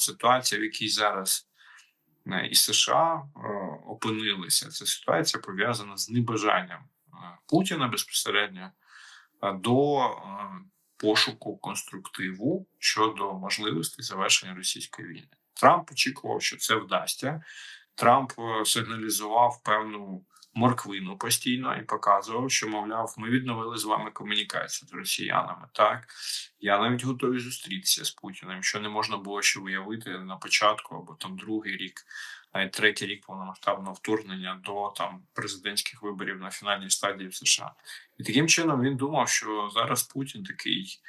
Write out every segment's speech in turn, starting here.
ситуація, в якій зараз е, і США е, опинилися, це ситуація пов'язана з небажанням е, Путіна безпосередньо до пошуку конструктиву щодо можливості завершення російської війни. Трамп очікував, що це вдасться. Трамп е, сигналізував певну морквину постійно і показував, що мовляв, ми відновили з вами комунікацію з росіянами. Так я навіть готовий зустрітися з Путіним, що не можна було ще виявити на початку або там другий рік, навіть третій рік повномасштабного вторгнення до там президентських виборів на фінальній стадії в США. І таким чином він думав, що зараз Путін такий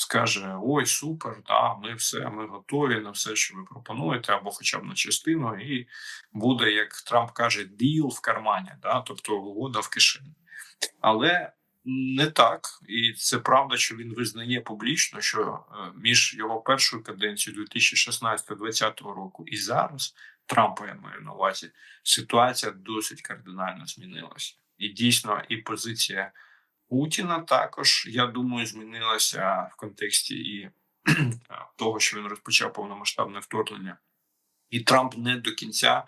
скаже: Ой, супер, да, ми все, ми готові на все, що ви пропонуєте, або хоча б на частину, і буде, як Трамп каже, діл в кармані, да, тобто угода в кишені. Але не так, і це правда, що він визнає публічно, що е, між його першою каденцією 2016-2020 року і зараз Трампа я маю на увазі, ситуація досить кардинально змінилася. І дійсно, і позиція Путіна також, я думаю, змінилася в контексті і того, що він розпочав повномасштабне вторгнення, і Трамп не до кінця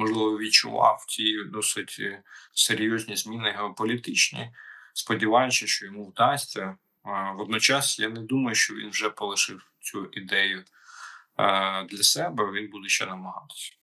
можливо відчував ці досить е, серйозні зміни геополітичні, сподіваючись, що йому вдасться. Водночас я не думаю, що він вже полишив цю ідею е, для себе. Він буде ще намагатися.